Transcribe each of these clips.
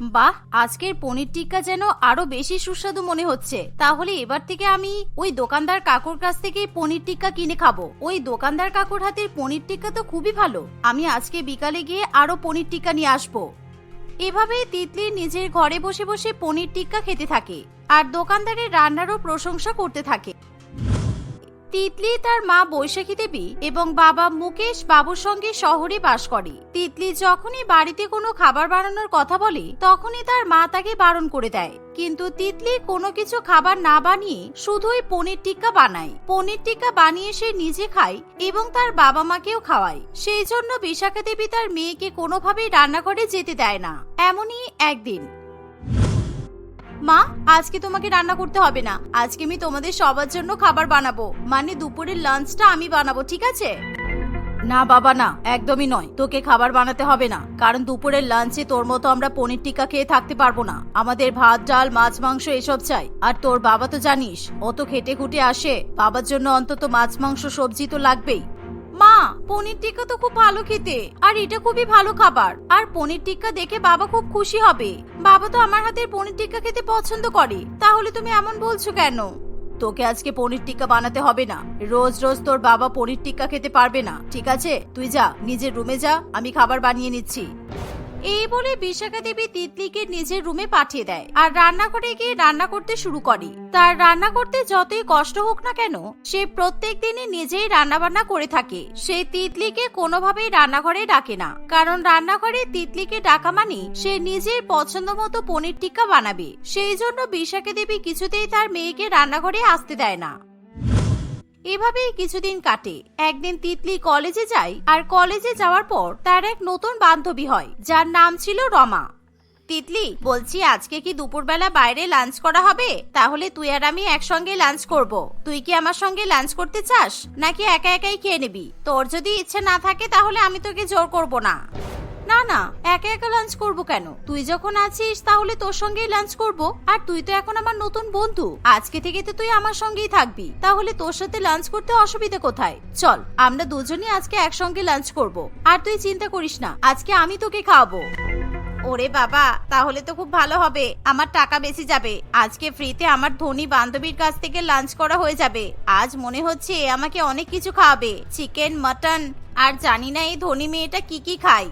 বাহ, আজকের পনির টিক্কা যেন আরও বেশি সুস্বাদু মনে হচ্ছে। তাহলে এবার থেকে আমি ওই দোকানদার কাকুর কাছ থেকে পনির টিক্কা কিনে খাব। ওই দোকানদার কাকুর হাতের পনির টিক্কা তো খুবই ভালো। আমি আজকে বিকালে গিয়ে আরও পনির টিক্কা নিয়ে আসব। এভাবেই তিতলি নিজের ঘরে বসে বসে পনির টিক্কা খেতে থাকে। আর দোকানদারের রান্নারও প্রশংসা করতে থাকে। তিতলি তার মা বৈশাখী দেবী এবং বাবা মুকেশ বাবুর সঙ্গে শহরে বাস করে। তিতলি যখনই বাড়িতে কোনো খাবার বানানোর কথা বলে, তখনই তার মা তাকে বারণ করে দেয়। কিন্তু তিতলি কোনো কিছু খাবার না বানিয়ে শুধুই পনির টিক্কা বানায়। পনির টিক্কা বানিয়ে সে নিজে খায় এবং তার বাবা মাকেও খাওয়ায়। সেই জন্য বিশাখা দেবী তার মেয়েকে কোনোভাবেই রান্নাঘরে যেতে দেয় না। এমনই একদিন। মা, আজকে তোমাকে রান্না করতে হবে না। আজকে আমি তোমাদের সবার জন্য খাবার বানাবো। মানে দুপুরের লাঞ্চটা আমি বানাবো, ঠিক আছে? না বাবা, না, একদমই নয়। তোকে খাবার বানাতে হবে না। কারণ দুপুরের লাঞ্চে তোর মতো আমরা পনির টিক্কা খেয়ে থাকতে পারব না। আমাদের ভাত, ডাল, মাছ, মাংস এসব চাই। আর তোর বাবা তো জানিস, অত খেটে খুটে আসে। বাবার জন্য অন্তত মাছ, মাংস, সবজি তো লাগবেই। মা, পনির টিক্কা তো খুব ভালো খেতে, আর এটা খুবই ভালো খাবার। আর পনির টিক্কা দেখে বাবা খুব খুশি হবে। বাবা তো আমার হাতের পনির টিক্কা খেতে পছন্দ করে, তাহলে তুমি এমন বলছো কেন? তোকে আজকে পনির টিক্কা বানাতে হবে না। রোজ রোজ তোর বাবা পনির টিক্কা খেতে পারবে না, ঠিক আছে? তুই যা, নিজের রুমে যা, আমি খাবার বানিয়ে নিচ্ছি। এই বলে বিশাখা দেবী তিতলিকে নিজের রুমে পাঠিয়ে দেয় আর রান্নাঘরে গিয়ে রান্না করতে শুরু করে। তার রান্না করতে যতই কষ্ট হোক না কেন, সে প্রত্যেক দিনই নিজেই রান্না বান্না করে থাকে। সে তিতলিকে কোনোভাবেই রান্নাঘরে ডাকে না। কারণ রান্নাঘরে তিতলিকে ডাকা মানে সে নিজের পছন্দ মতো পনির টিক্কা বানাবে। সেই জন্য বিশাখা দেবী কিছুতেই তার মেয়েকে রান্নাঘরে আসতে দেয় না। এভাবেই কিছুদিন কাটে। একদিন তিতলি কলেজে যায় আর কলেজে যাওয়ার পর তার এক নতুন বান্ধবী হয়, যার নাম ছিল রমা। তিতলি, বলছি আজকে কি দুপুরবেলা বাইরে লাঞ্চ করা হবে? তাহলে তুই আর আমি একসঙ্গে লাঞ্চ করব। তুই কি আমার সঙ্গে লাঞ্চ করতে চাস? নাকি একা একাই খেয়ে নিবি? তোর যদি ইচ্ছে না থাকে তাহলে আমি তোকে জোর করব না। না না, একা একা লাঞ্চ করব কেন? তুই যখন আছিস, তাহলে তোর সঙ্গেই লাঞ্চ করব। আর তুই তো এখন আমার নতুন বন্ধু। আজকে থেকে তো তুই আমার সঙ্গেই থাকবি। তাহলে তোর সাথে লাঞ্চ করতে অসুবিধা কোথায়? চল, আমরা দুজনই আজকে একসঙ্গে লাঞ্চ করব। আর তুই চিন্তা করিস না, আজকে আমি তোকে খাওয়াবো। ওরে বাবা, তাহলে তো খুব ভালো হবে। আমার টাকা বেশি যাবে। আজকে ফ্রিতে আমার ধনী বান্ধবীর কাছ থেকে লাঞ্চ করা হয়ে যাবে। আজ মনে হচ্ছে আমাকে অনেক কিছু খাওয়াবে। চিকেন মাটন আর জানি না এই ধনী মেয়েটা কি কি খায়।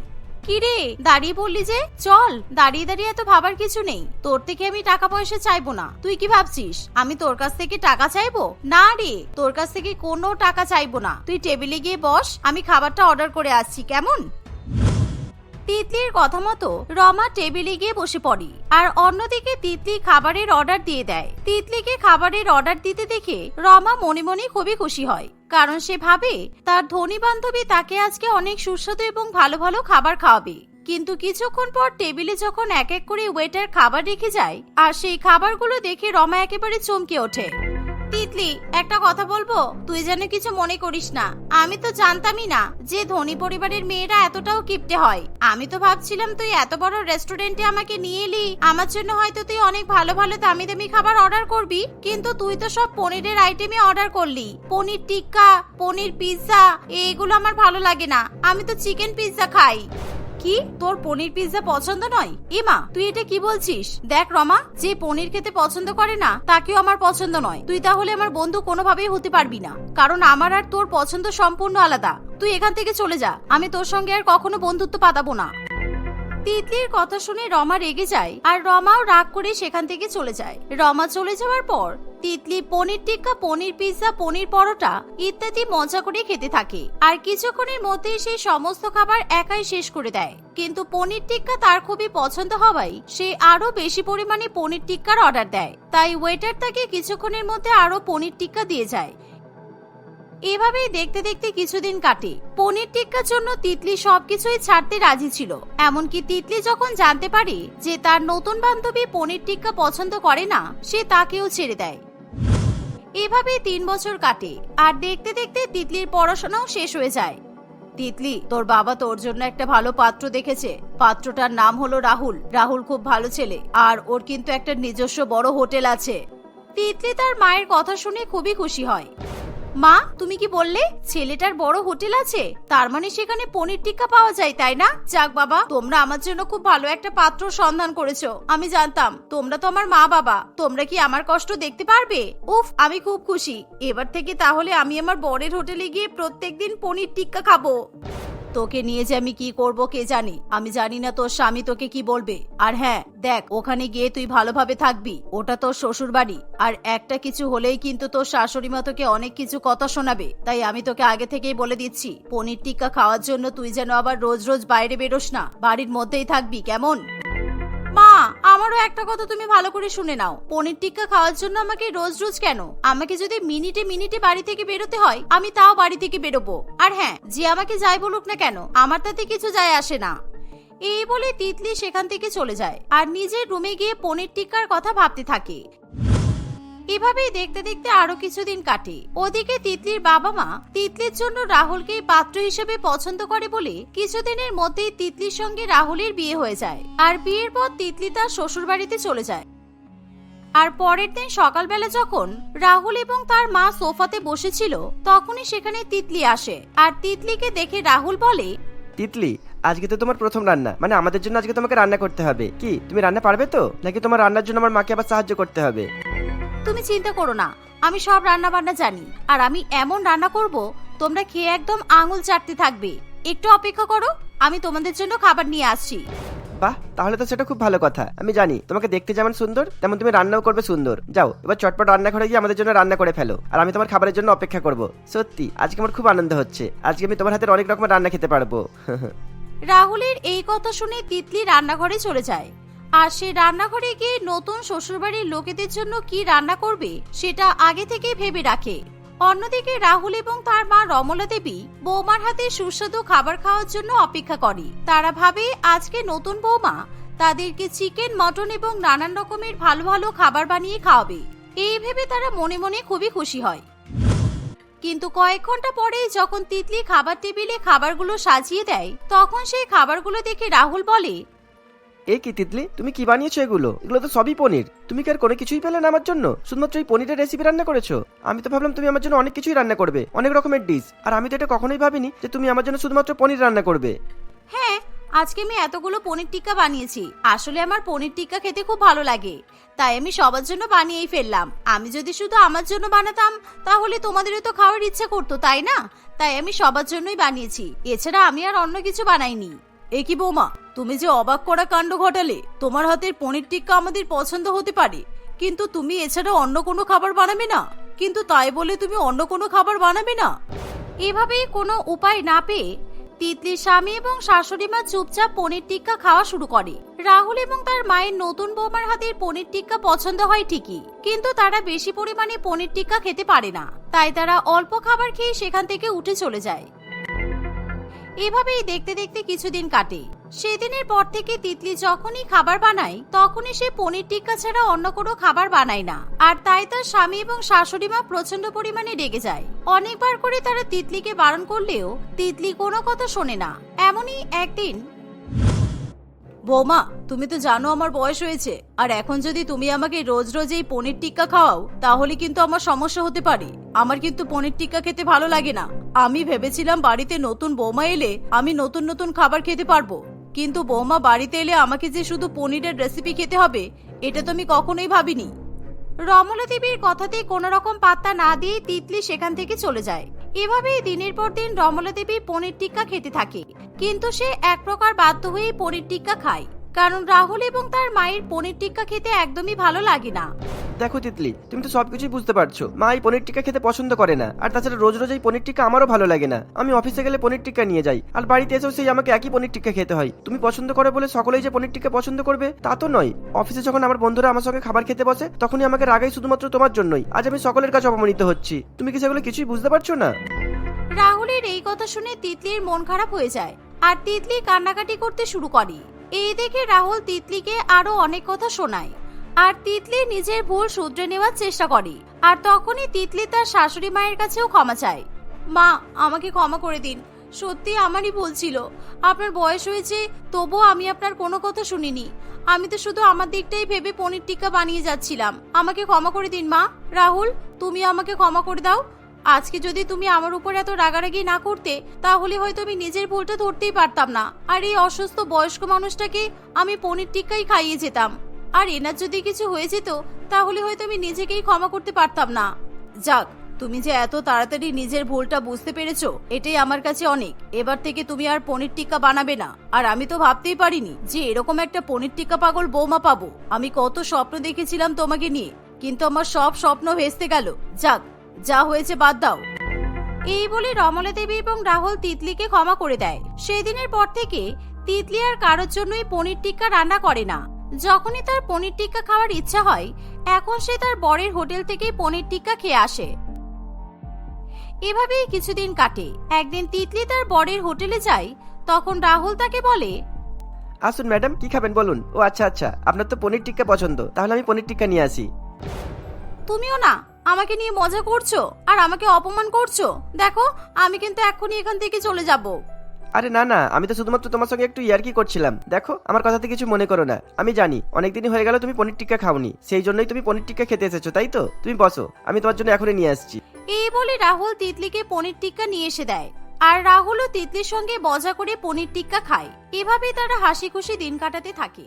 কিরে দাঁড়িয়ে বললি যে, চল, দাঁড়িয়ে দাঁড়িয়ে এত ভাবার কিছু নেই। তোর থেকে আমি টাকা পয়সা চাইব না। তুই কি ভাবছিস? আমি তোর কাছ থেকে টাকা চাইব? না রে, তোর কাছ থেকে কোনো টাকা চাইব না। তুই টেবিলে গিয়ে বস, আমি খাবারটা অর্ডার করে আসছি, কেমন? তিতলির কথা মতো রমা টেবিলে গিয়ে বসে পড়ি আর অন্যদিকে তিতলি খাবারের অর্ডার দিয়ে দেয়। তিতলিকে খাবারের অর্ডার দিতে দেখে রমা মনে মনে খুবই খুশি হয়, কারণ সে ভাবে তার ধনী বান্ধবী তাকে আজকে অনেক সুস্বাদু এবং ভালো ভালো খাবার খাওয়াবে। কিন্তু কিছুক্ষণ পর টেবিলে যখন এক এক করে ওয়েটার খাবার রেখে যায়, আর সেই খাবারগুলো দেখে রমা একেবারে চমকে ওঠে। তিতলি, একটা কথা বলব? তুই যেন কিছু মনে করিস না। আমি তো জানতামই না যে ধনী পরিবারের মেয়েরা এতটাও কিপটে হয়। আমি তো ভাবছিলাম তুই এত বড় রেস্টুরেন্টে আমাকে নিয়ে এলি। আমার জন্য হয়তো তুই অনেক ভালো ভালো দামি দামি খাবার অর্ডার করবি, কিন্তু তুই তো সব পনিরের আইটেমই অর্ডার করলি। পনির টিক্কা, পনির পিৎজা, এগুলো আমার ভালো লাগে না। আমি তো চিকেন পিৎজা খাই। কি? তোর পনির পিৎজা পছন্দ নয়? ইমা, তুই এটা কি বলছিস? দেখ রমা, যে পনির খেতে পছন্দ করে না, তাকেও আমার পছন্দ নয়। তুই তাহলে আমার বন্ধু কোনোভাবেই হতে পারবি না। কারণ আমার আর তোর পছন্দ সম্পূর্ণ আলাদা। তুই এখান থেকে চলে যা। আমি তোর সঙ্গে আর কখনো বন্ধুত্ব পাতাবো না। তিতলির কথা শুনে রমা রেগে যায় আর রমাও রাগ করে সেখান থেকে চলে যায়। রমা চলে যাওয়ার পর তিতলি পনির টিক্কা, পনির পিৎজা, পনির পরোটা ইত্যাদি মজা করে খেতে থাকে। আর কিছুক্ষণের মধ্যেই সে সমস্ত খাবার একাই শেষ করে দেয়। কিন্তু পনির টিক্কা তার খুবই পছন্দ হওয়ায় সে আরও বেশি পরিমাণে পনির টিক্কার অর্ডার দেয়। তাই ওয়েটার তাকে কিছুক্ষণের মধ্যে আরও পনির টিক্কা দিয়ে যায়। এভাবেই দেখতে দেখতে কিছুদিন কাটে। পনির টিক্কার জন্য তিতলি সবকিছুই ছাড়তে রাজি ছিল। এমনকি তিতলি যখন জানতে পারে যে তার নতুন বান্ধবী পনির টিক্কা পছন্দ করে না, সে তাকেও ছেড়ে দেয়। এভাবে তিন বছর কাটে আর দেখতে দেখতে তিতলির পড়াশোনাও শেষ হয়ে যায়। তিতলি, তোর বাবা তোর জন্য একটা ভালো পাত্র দেখেছে। পাত্রটার নাম হলো রাহুল। রাহুল খুব ভালো ছেলে আর ওর কিন্তু একটা নিজস্ব বড় হোটেল আছে। তিতলি তার মায়ের কথা শুনে খুবই খুশি হয়। মা, তুমি কি বললে? ছেলেটার বড় হোটেল আছে। তার মানে সেখানে পনির টিক্কা পাওয়া যায়, তাই না? যাক বাবা, তোমরা আমার জন্য খুব ভালো একটা পাত্র সন্ধান করেছ। আমি জানতাম, তোমরা তো আমার মা বাবা। তোমরা কি আমার কষ্ট দেখতে পারবে? উফ, আমি খুব খুশি। এবার থেকে তাহলে আমি আমার বরের হোটেলে গিয়ে প্রত্যেকদিন পনির টিক্কা খাব। তোকে নিয়ে যে আমি কি করব কে জানি? আমি জানি না তোর স্বামী তোকে কি বলবে। আর হ্যাঁ দেখ, ওখানে গিয়ে তুই ভালোভাবে থাকবি। ওটা তোর শ্বশুর বাড়ি আর একটা কিছু হলেই কিন্তু তোর শাশুড়ি মা তোকে অনেক কিছু কথা শোনাবে। তাই আমি তোকে আগে থেকেই বলে দিচ্ছি, পনির টিক্কা খাওয়ার জন্য তুই যেন আবার রোজ রোজ বাইরে বেরোস না। বাড়ির মধ্যেই থাকবি, কেমন? আমারও একটা কথা তুমি ভালো করে শুনে নাও। পনির টিক্কা খাওয়ার জন্য আমাকে রোজ রোজ কেন? আমাকে যদি মিনিটে মিনিটে বাড়ি থেকে বেরোতে হয়, আমি তাও বাড়ি থেকে বেরোবো। আর হ্যাঁ যে আমাকে যাই বলুক না কেন, আমার তাতে কিছু যায় আসে না। এই বলে তিতলি সেখান থেকে চলে যায়, আর নিজের রুমে গিয়ে পনির টিক্কার কথা ভাবতে থাকে। এভাবেই দেখতে দেখতে আরও কিছুদিন কাটে। ওদিকে তিতলির বাবা মা তিতলির জন্য রাহুলকে পাত্র হিসেবে পছন্দ করে বলে কিছুদিনের মধ্যেই তিতলির সঙ্গে রাহুলের বিয়ে হয়ে যায়। আর বিয়ের পর তিতলি তার শ্বশুর বাড়িতে চলে যায়। আর পরের দিন সকালবেলা যখন রাহুল এবং তার মা সোফাতে বসেছিল, তখনই সেখানে তিতলি আসে। আর তিতলিকে দেখে রাহুল বলে, তিতলি, আজকে তো তোমার প্রথম রান্না। মানে আমাদের জন্য আজকে তোমাকে রান্না করতে হবে। কি, তুমি রান্না পারবে তো? নাকি তোমার রান্নার জন্য আমার মাকে আবার সাহায্য করতে হবে? তুমি চিন্তা করো না আমি সব রান্না বান্না জানি। আর আমি এমন রান্না করব তোমরা খেয়ে একদম আঙুল চাটতে থাকবে। একটু অপেক্ষা করো আমি তোমাদের জন্য খাবার নিয়ে আসছি। বাহ তাহলে তো সেটা খুব ভালো কথা। আমি জানি তোমাকে দেখতে যেমন সুন্দর তেমন তুমি রান্নাও করবে সুন্দর। যাও এবার চটপট রান্না রান্নাঘরে গিয়ে আমাদের জন্য রান্না করে ফেলো। আর আমি তোমার খাবারের জন্য অপেক্ষা করব। সত্যি আজকে আমার খুব আনন্দ হচ্ছে। আজকে আমি তোমার হাতের অনেক রকমের রান্না খেতে পারব। রাহুলের এই কথা শুনে তিতলি রান্নাঘরে চলে যায়। আর সে রান্নাঘরে গিয়ে নতুন শ্বশুরবাড়ির লোকেদের জন্য কি রান্না করবে, সেটা আগে থেকে ভেবে রাখে। অন্যদিকে রাহুল এবং তার মা রমলা দেবী বৌমার হাতে সুস্বাদু খাবার খাওয়ার জন্য অপেক্ষা করে। তারা ভাবে, আজকে নতুন বৌমা তাদেরকে চিকেন, মটন এবং নানান রকমের ভালো ভালো খাবার বানিয়ে খাওয়াবে। এই ভেবে তারা মনে মনে খুবই খুশি হয়। কিন্তু কয়েক ঘণ্টা পরে যখন তিতলি খাবার টেবিলে খাবারগুলো সাজিয়ে দেয়, তখন সেই খাবারগুলো দেখে রাহুল বলে এ কি তিতলি? তুমি কি বানিয়েছো এগুলো? এগুলো তো সবই পনির। তুমি কি আর কোনো কিছুই পেলে না আমার জন্য? শুধুমাত্র এই পনিরের রেসিপি রান্না করেছ? আমি তো ভাবলাম তুমি আমার জন্য অনেক কিছুই রান্না করবে, অনেক রকমের ডিশ আর আমি তো এটা কখনোই ভাবিনি যে তুমি আমার জন্য শুধুমাত্র পনির রান্না করবে। হ্যাঁ আজকে আমি এতগুলো পনির টিক্কা বানিয়েছি। আসলে আমার পনির টিক্কা খেতে খুব ভালো লাগে। তাই আমি সবার জন্য বানিয়েই ফেললাম। আমি যদি শুধু আমার জন্য বানাতাম, তাহলে তোমাদেরও তো খাওয়ার ইচ্ছে করতো, তাই না? তাই আমি সবার জন্যই বানিয়েছি। এছাড়া আমি আর অন্য কিছু বানাইনি। এ কি বৌমা, তুমি যে অবাক করা কাণ্ড ঘটালে, তোমার হাতের পনির টিক্কা আমাদের পছন্দ হতে পারে। কিন্তু তুমি এছাড়া অন্য কোনো খাবার বানাবে না। কিন্তু তাই বলে তুমি অন্য কোনো খাবার বানাবে না। এভাবেই কোনো উপায় না পেয়ে তিতলির স্বামী এবং শাশুড়ি মা চুপচাপ পনির টিক্কা খাওয়া শুরু করে। রাহুল এবং তার মায়ের নতুন বৌমার হাতের পনির টিক্কা পছন্দ হয় ঠিকই, কিন্তু তারা বেশি পরিমাণে পনির টিক্কা খেতে পারে না। তাই তারা অল্প খাবার খেয়ে সেখান থেকে উঠে চলে যায়। এভাবেই দেখতে দেখতে কিছুদিন কাটে। সেদিনের পর থেকে তিতলি যখনই খাবার বানায়, তখনই সে পনির টিক্কা ছাড়া অন্য কোনো খাবার বানায় না। আর তাই তার স্বামী এবং শাশুড়ি মা প্রচণ্ড পরিমাণে রেগে যায়। অনেকবার করে তারা তিতলিকে বারণ করলেও তিতলি কোনো কথা শোনে না। এমনই একদিন বৌমা, তুমি তো জানো আমার বয়স হয়েছে। আর এখন যদি তুমি আমাকে রোজ রোজ এই পনির টিক্কা খাওয়াও, তাহলে কিন্তু আমার সমস্যা হতে পারে। আমার কিন্তু পনির টিক্কা খেতে ভালো লাগে না। আমি ভেবেছিলাম বাড়িতে নতুন বৌমা এলে আমি নতুন নতুন খাবার খেতে পারব। কিন্তু বৌমা, বাড়িতে এলে আমাকে যে শুধু পনিরের রেসিপি খেতে হবে, এটা তো আমি কখনোই ভাবিনি। রমলা দেবীর কথাতেই কোনো রকম পাত্তা না দিয়ে তিতলি সেখান থেকে চলে যায়। এভাবেই দিনের পর দিন রমলা দেবী পনির টিক্কা খেতে থাকে। কিন্তু সে এক প্রকার বাধ্য হয়ে পনির টিক্কা খায়। কারণ রাহুল এবং তার মায়ের পনির টিক্কা খেতে একদমই ভালো লাগে না। দেখো তিতলি তুমি তো সবকিছুই বুঝতে পারছ। মা এই পনির টিক্কা খেতে পছন্দ করে না। আর তাছাড়া রোজ রোজ এই পনির টিক্কা আমারও ভালো লাগে না। আমি অফিসে গেলে পনির টিক্কা নিয়ে যাই। আর বাড়িতে এসেও সেই আমাকে একই পনির টিক্কা খেতে হয়। তুমি পছন্দ করে বলে সকলেই যে পনির টিক্কা পছন্দ করবে তা তো নয়। অফিসে যখন আমার বন্ধুরা আমার সঙ্গে খাবার খেতে বসে তখনই আমাকে রাগাই শুধুমাত্র তোমার জন্যই। আজ আমি সকলের কাছে অপমানিত হচ্ছি। তুমি কি সেগুলো কিছুই বুঝতে পারছ না? রাহুলের এই কথা শুনে তিতলির মন খারাপ হয়ে যায়। আর তিতলি কান্নাকাটি করতে শুরু করে। এই দেখে রাহুল তিতলিকে আরও অনেক কথা শোনায়। আর তিতলি নিজের ভুল শুধরে নেওয়ার চেষ্টা করে। আর তখনই তিতলি তার শাশুড়ি মায়ের কাছেও ক্ষমা চায়। মা, আমাকে ক্ষমা করে দিন। সত্যি আমারই ভুল ছিল। আপনার বয়স হয়েছে, তবুও আমি আপনার কোনো কথা শুনিনি। আমি তো শুধু আমার দিকটাই ভেবে পনির টিক্কা বানিয়ে যাচ্ছিলাম। আমাকে ক্ষমা করে দিন, মা। রাহুল, তুমি আমাকে ক্ষমা করে দাও। আজকে যদি তুমি আমার উপর এত রাগারাগি না করতে, তাহলে হয়তো আমি নিজের ভুলটা ধরতেই পারতাম না। আর এই অসুস্থ বয়স্ক মানুষটাকে আমি পনির টিক্কাই খাইয়ে যেতাম। আর এনার যদি কিছু হয়ে যেত, তাহলে হয়তো আমি নিজেকেই ক্ষমা করতে পারতাম না। যাক, তুমি যে এত তাড়াতাড়ি নিজের ভুলটা বুঝতে পেরেছ, এটাই আমার কাছে অনেক। এবার থেকে তুমি আর পনির টিক্কা বানাবে না। আর আমি তো ভাবতেই পারিনি যে এরকম একটা পনির টিক্কা পাগল বৌমা পাবো। আমি কত স্বপ্ন দেখেছিলাম তোমাকে নিয়ে, কিন্তু আমার সব স্বপ্ন ভেস্তে গেল। যাক যা হয়েছে বাদ দাও। এই বলে রমলা দেবী এবং রাহুল তিতলিকে ক্ষমা করে দেয়। সেই দিনের পর থেকে তিতলি আর কারোর জন্যই পনির টিক্কা রান্না করে না। যখনই তার পনির টিক্কা খাওয়ার ইচ্ছা হয় এখন সে তার বরের হোটেল থেকেই পনির টিক্কা খেয়ে আসে। এভাবেই কিছুদিন কাটে। একদিন তিতলি তার বরের হোটেলে যায় তখন রাহুল তাকে বলে আসুন ম্যাডাম কি খাবেন বলুন? ও আচ্ছা আচ্ছা আপনার তো পনির টিক্কা পছন্দ তাহলে আমি পনির টিক্কা নিয়ে আসি। তুমিও না আমাকে নিয়ে মজা করছ আর আমাকে অপমান করছ? দেখো আমি কিন্তু এক্ষুনি এখান থেকে চলে যাব। আরে না না আমি তো শুধুমাত্র তোমার সঙ্গে একটু ইয়ার্কি করছিলাম। দেখো আমার কথাতে কিছু মনে করো না। আমি জানি অনেকদিনই হয়ে গেল তুমি পনির টিক্কা খাওনি। সেই জন্যই তুমি পনির টিক্কা খেতে এসেছ তাই তো? তুমি বসো আমি তোমার জন্য এখনই নিয়ে আসছি। এই বলে রাহুল তিতলিকে পনির টিক্কা নিয়ে এসে দেয়। আর রাহুলও তিতলির সঙ্গে মজা করে পনির টিক্কা খায়। এভাবেই তারা হাসি খুশি দিন কাটাতে থাকে।